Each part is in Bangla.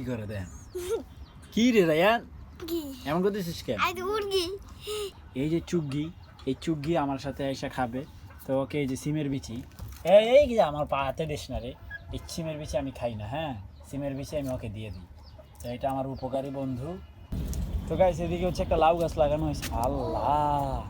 কি করে দেন? কি রে রায়ান? এমন করতেছিস কেন? এই যে চুগগি এই চুগগি আমার সাথে এসে খাবে। তো ওকে এই যে সিমের বিচি। এই এই যে আমার পা হাতে দিস না রে। এই সিমের বিচি আমি খাই না হ্যাঁ? সিমের বিচি আমি ওকে দিয়ে দিই। তো এটা আমার উপকারী বন্ধু। তো গাইস এদিকে হচ্ছে একটা লাউ গাছ লাগানো হয়েছে। আল্লাহ!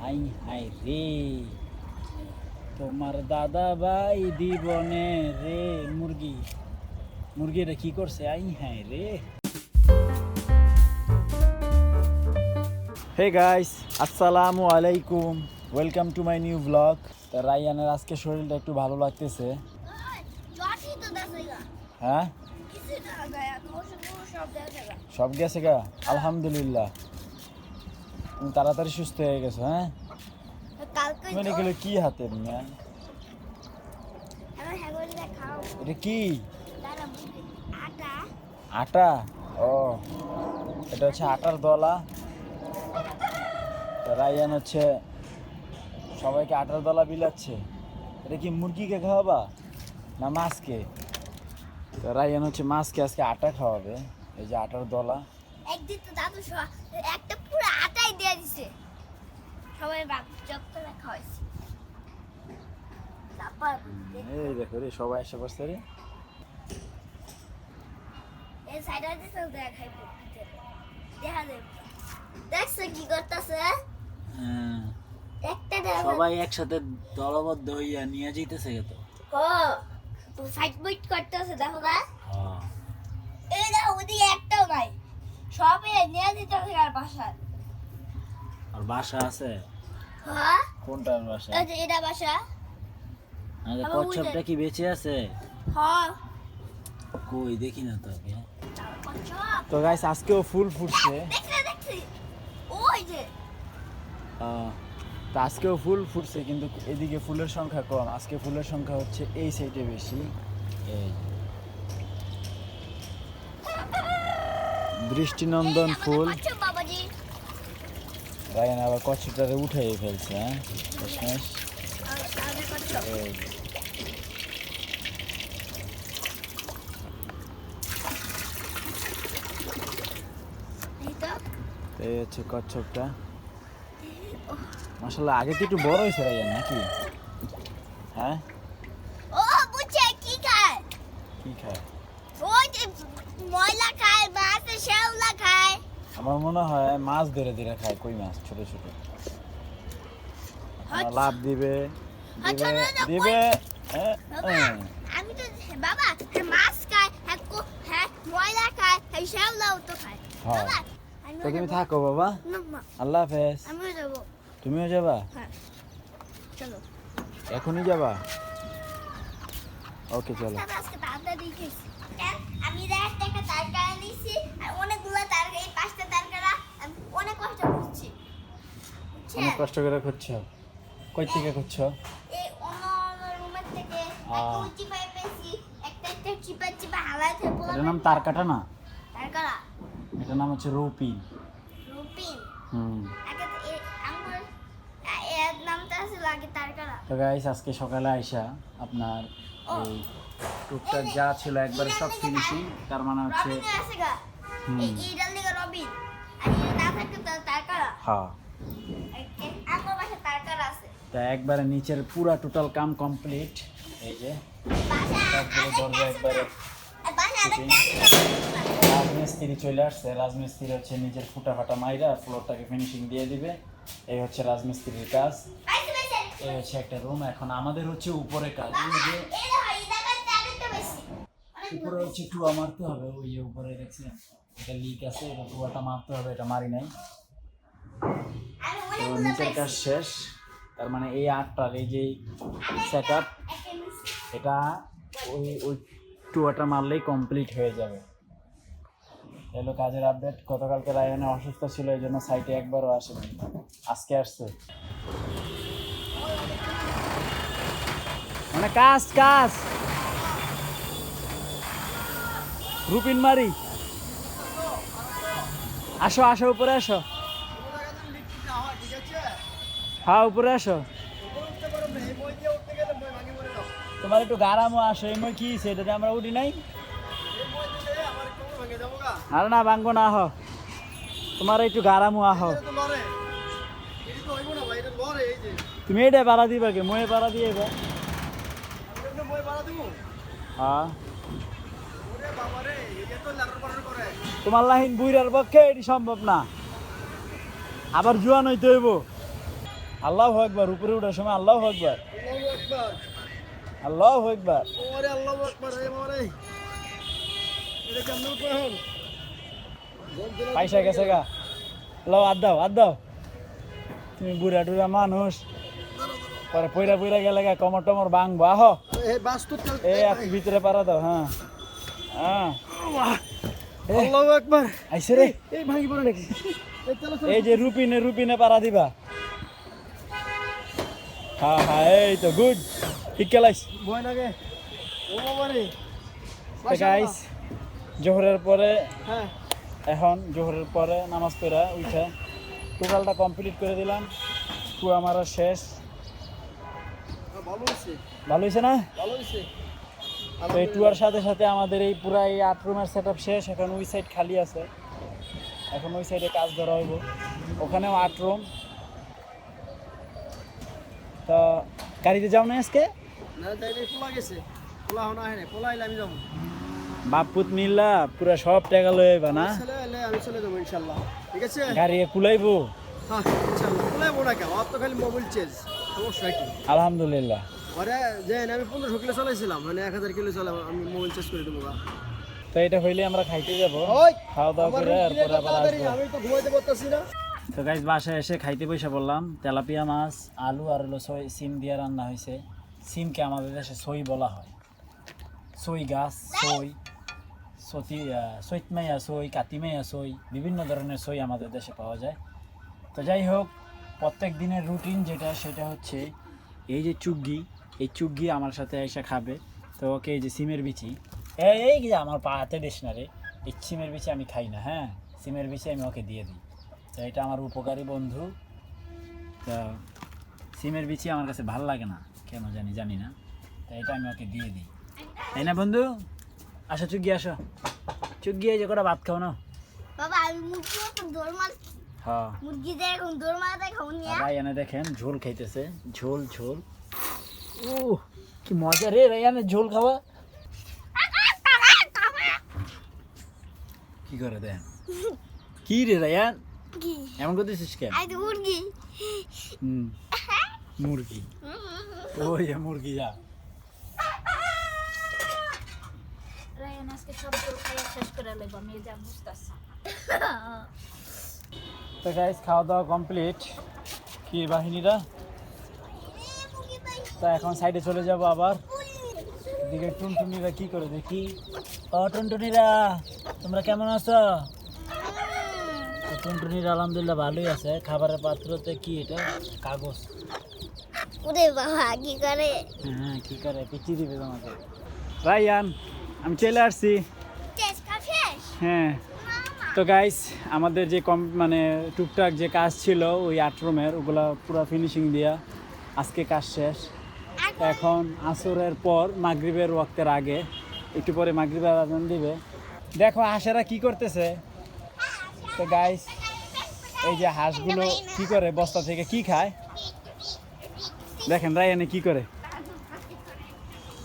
হাই হাই রে। তোমার দাদা ভাই দিবনে রে মুরগি। মুরগি এটা কি করছে? আই হাই রে। হে গাইস আসসালামু আলাইকুম। Welcome to my new blog তা রাইয়ানের আজকে শরীরটা একটু ভালো লাগতেছে। হ্যাঁ? সব গেছে গা? আলহামদুলিল্লাহ। তুমি তাড়াতাড়ি সুস্থ হয়ে গেছো হ্যাঁ? এগুলো কি হাতে এটা কি? আটা? ও এটা হচ্ছে আটার দলা। তা রাইয়ান হচ্ছে সবাইকে আটার দলা বিলাচ্ছে। এটা কি মুরগিকে খাওয়াবা? না মাছকে? তো রাইয়ান হচ্ছে মাছকে আজকে আটা খাওয়াবে এই যে আটার দলা। একদিন তো দাদু একটা পুরো আটাই দিয়ে দিছে। সবাই বাপ চপ করে খাওয়াইছে এই দেখো রে সবাই এসে বসতে রে। এই সাইডে দিছে দেখাই দেখা যাবে দেখছ কি করতেছে একটা সবাই একসাথে দলবদ্ধ হইয়া নিয়ে যাইতেছে তো ও তো বাইট করতেছে দেখো না। এই দেখো ওদিকে একটাও নাই। সবে নিয়ে দিতে আর বাসার আর বাসা আছে? হ্যাঁ? কোনটার বাসা? এটা বাসা। কচ্ছপটা কি বেঁচে আছে? হ্যাঁ। কই দেখি না তোকে তো গাইস আজকেও ফুল ফুটছে। ওই যে। তো আজকেও ফুল ফুটছে কিন্তু এদিকে ফুলের সংখ্যা কম। আজকে ফুলের সংখ্যা হচ্ছে এই সাইডে বেশি। এই দৃষ্টিনন্দন ফুল। বাবাজি। আবার কচ্ছপটারে উঠাই ফেলছে হ্যাঁ শেষমেশ আর সামনে কচ্ছপ এই এই তো তো এই হচ্ছে কচ্ছপটা। মাসাল্লাহ আগে তো একটু বড় হয়েছে নাকি? হ্যাঁ? ও বুঝছে কি খায়? কি খায়? ওই ময়লা খায় মাছ শ্যাওলা খায়। আমার মনে হয় মাছ ধরে ধরে খায় কই মাছ ছোট ছোট। লাভ দিবে আচ্ছা, দিবে দিবে হ্যাঁ, হ্যাঁ। আমি তো বাবা হ্যাঁ, মাছ খায় হ্যাঁ ময়লা খায় হ্যাঁ শ্যাওলাও তো খায়। হ্যাঁ। বাবা তো তুমি থাকো বাবা। আল্লাহ হাফেজ। তুমিও যাবা? হ্যাঁ। চলো। এখনই যাবা? ওকে চলো? আমি দেখ একটা তারকারা নিয়েছি আর অনেকগুলো তারকা এই পাঁচটা তারকারা আমি অনেক কষ্ট করছি। অনেক কষ্ট করে খুঁজছো কই থেকে খুঁজছো এই অন্য অন্য রুমের থেকে আহ। একটা চিপাই পেয়েছি একটা একটা চিপা চিপা হালাই থেকে নাম তারকাটা না? তারকারা। এটার নাম হচ্ছে রৌপিন রুপিন হুম তো গাইস আজকে সকালে আইসা আপনার এই টুকটাক যা ছিল একবারে সব ফিনিশিং তার মানে হচ্ছে হুম। তো হ্যাঁ একবারে নিচের পুরা টোটাল কাম কমপ্লিট এই যে দরজা একবারে রাজমিস্ত্রি চলে আসছে রাজমিস্ত্রি হচ্ছে নিজের ফুটা ফাটা মাইরা ফ্লোরটাকে ফিনিশিং দিয়ে দিবে। এই হচ্ছে রাজমিস্ত্রির কাজ। এই হচ্ছে একটা রুম এখন আমাদের হচ্ছে উপরে কাজ। উপরে হচ্ছে টুয়া মারতে হবে ওই যে উপরে দেখছেন এটা লিক আছে এটা টুয়াটা মারতে হবে এটা মারি নাই। তো নিচের কাজ শেষ তার মানে এই আটটার এই যে সেট এটা ওই ওই টুয়াটা মারলেই কমপ্লিট হয়ে যাবে। এলো কাজের আপডেট গতকালকে রায়নে অসুস্থ ছিল, এই জন্য সাইটে একবারও আসেনি। আজকে আসছে। মানে কাজ কাজ। রুপিন মারি। আসো আসো, উপরে আসো। হ্যাঁ উপরে আসো। তোমার একটু গারামও আসো, এই মই কি সেটাতে আমরা উঠি নাই। আরে না ভাঙ্গো না আহ তোমার একটু গারামু আহ তুমি এটা বাড়া দিবা কে মই বাড়া দিয়ে দিব হ্যাঁ। তোমার লাহিন বুইরার পক্ষে এটি সম্ভব না। আবার জুয়ান হইতে হইব। আল্লাহ একবার উপরে উঠার সময় আল্লাহ একবার আল্লাহু আকবার। আল্লাহ একবার পয়সা গেছে গা। লও আদ দাও আদ দাও। তুমি বুড়া টুড়া মানুষ। পরে পইরা পইরা গেলে গা কমর টমর ভাঙবো আহ। এক ভিতরে পারা দাও হ্যাঁ। হ্যাঁ। এ, আকবার। আইসে রে। এই ভাঙি পড়ে নাকি? এই যে রুপিনে রুপিনে পারা দিবা। হ্যাঁ হ্যাঁ এই তো গুড। ঠিক কেলাইস ভয় লাগে। ও বাবা রে গাইস জোহরের পরে হ্যাঁ। এখন জোহরের পরে নামাজ পড়া উঠে টোটালটা কমপ্লিট করে দিলাম। কুয়া মারা শেষ। হ্যাঁ, ভালো হয়েছে না? তো এই টুয়ার সাথে সাথে আমাদের এই পুরা এই আট রুমের সেট শেষ এখন ওই সাইড খালি আছে। এখন ওই সাইডে কাজ ধরা হইব। ওখানেও আট রুম তো গাড়িতে যাও না আজকে? না পোলা গেছে। পোলা হনা আহে পোলা আমি যাব। বাপুত মিল্লা পুরা সব টাকা লয়ে আইবা না? আমি চলে যাব ইনশাল্লাহ ঠিক আছে? গাড়ি কুলাইবো? হ্যাঁ ইনশাল্লাহ পোলাই বড় কেন? তো খালি মোবাইল চেঞ্জ সমস্যা কি? আলহামদুলিল্লাহ। পরে যে আমি পনেরোশো কিলো চালাইছিলাম মানে এক হাজার কিলো চালাম আমি মোবাইল চেঞ্জ করে দেবো তো এটা হইলে আমরা খাইতে যাব। খাওয়া দাওয়া করে রুটি আবার আমি তো ঘুমাইতে পারতাছি না। তো গাইজ বাসায় এসে খাইতে বসে বললাম তেলাপিয়া মাছ আলু আর হলো সই সিম দিয়ে রান্না হয়েছে সিমকে আমাদের দেশে সই বলা হয়। সই গাছ সই সতি সৈতমাইয়া সই কাতিমাইয়া সই বিভিন্ন ধরনের সই আমাদের দেশে পাওয়া যায়। তো যাই হোক, প্রত্যেক দিনের রুটিন যেটা, সেটা হচ্ছে এই যে চুগ্গি, এই চুগ্গি আমার সাথে এসে খাবে। তো ওকে এই যে সিমের বিচি। এই যে আমার পা হাতে দিস না রে। এই সিমের বিচি আমি খাই না হ্যাঁ? সিমের বিচি আমি ওকে দিয়ে দিই। তো এটা আমার উপকারী বন্ধু। তো সিমের বিচি আমার কাছে ভালো লাগে না, কেন জানি জানি না। তো এটা আমি ওকে দিয়ে দিই। তাই না বন্ধু আসো চুগ্গি আসো। চুগ্গি এই যে কটা ভাত খাও না? বাবা আমি মুরগি এখন দৌড় মার হ্যাঁ। মুরগি দিয়ে এখন দৌড় মারাতে খাও নিয়ে রাই এনে দেখেন ঝোল খাইতেছে ঝোল ঝোল। ও কি মজা রে রায়ানের ঝোল খাওয়া। কি করে দেন? কি রে রায়ান? এমন করতেছিস কেন? মুরগি। হুম মুরগি। ওই মুরগি যা রায়ান আজকে সব খাইয়া শেষ করে লাগবো আমি যা বুঝতেছি। তো গাইস খাওয়া দাওয়া কমপ্লিট কি বাহিনীরা? তা এখন সাইডে চলে যাব আবার। এদিকে টুনটুনিরা কি করে দেখি। ও টুনটুনিরা তোমরা কেমন আছো? টুনটুনিরা আলহামদুলিল্লাহ ভালোই আছে। খাবারের পাত্রতে কি এটা? কাগজ। ওরে বাবা কি করে? হ্যাঁ কি করে? পিচি দিবে তোমাকে। রাইয়ান আমি চলে আসছি। হ্যাঁ। তো গাইস আমাদের যে কম মানে টুকটাক যে কাজ ছিল ওই আট রুমের ওগুলা পুরো ফিনিশিং দিয়া আজকে কাজ শেষ। এখন আসরের পর মাগরিবের ওয়াক্তের আগে একটু পরে মাগরিবের আদান দিবে। দেখো হাঁসেরা কি করতেছে? তো গাইস এই যে হাঁসগুলো কি করে বস্তা থেকে কি খায়? দেখেন রায়ানে কি করে।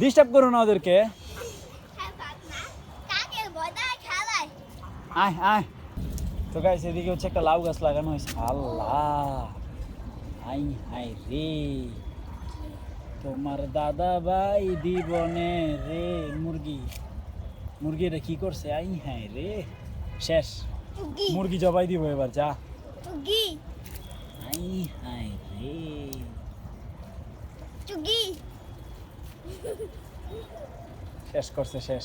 ডিস্টার্ব করো না ওদেরকে। আয় আয়। তো গাইস এদিকে হচ্ছে একটা লাউ গাছ লাগানো হয়েছে। আল্লাহ। আই হাই রে। তোমার দাদা ভাই দিবনে রে মুরগি। মুরগি এটা কি করছে? আই হাই রে। শেষ। মুরগি। জবাই দিব এবার যা। আই হাই রে। শেষ করছে শেষ।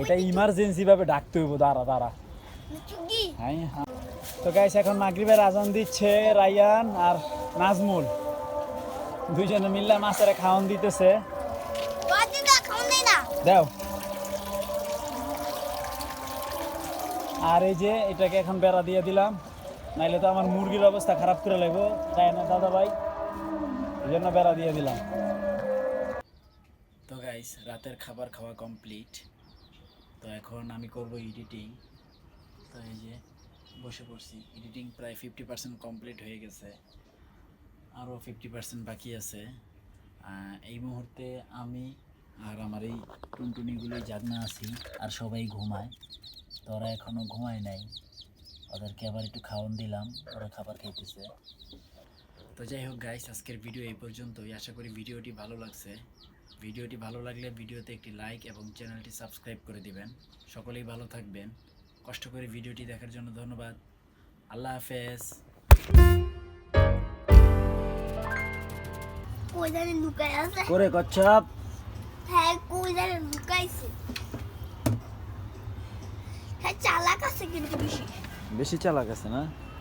এটা ইমার্জেন্সি ভাবে ডাকতে হইব দাঁড়া দাঁড়া। তো গাইস এখন মাগরিবের আজান দিচ্ছে রায়ান আর নাজমুল। দুইজনে মিল্লা মাছের খাওয়ান দিতেছে। দাও। আর এই যে, এটাকে এখন বেড়া দিয়ে দিলাম। নাইলে তো আমার মুরগির অবস্থা খারাপ করে লাগবো তাই না দাদা ভাই এই জন্য বেড়া দিয়ে দিলাম। তো গাইস রাতের খাবার খাওয়া কমপ্লিট তো এখন আমি করব এডিটিং তো এই যে বসে পড়ছি। এডিটিং প্রায় ফিফটি পার্সেন্ট কমপ্লিট হয়ে গেছে। আরও ফিফটি পার্সেন্ট বাকি আছে। এই মুহূর্তে আমি আর আমার এই টুনটুনিগুলো জাগনা আছি আর সবাই ঘুমায়। তো ওরা এখনও ঘুমায় নাই। ওদেরকে আবার একটু খাওয়ান দিলাম। ওরা খাবার খাইতেছে। তো যাই হোক গাইস আজকের ভিডিও এই পর্যন্তই। আশা করি ভিডিওটি ভালো লাগছে। ভিডিওটি ভালো লাগলে ভিডিওতে একটি লাইক এবং চ্যানেলটি সাবস্ক্রাইব করে দিবেন। সকলেই ভালো থাকবেন। কষ্ট করে ভিডিওটি দেখার জন্য ধন্যবাদ। আল্লাহ হাফেজ। করে কচ্ছপ? হ্যাঁ কই জানে লুকাইছে। হ্যাঁ চালাক আছে কিন্তু বেশি। বেশি চালাক আছে না?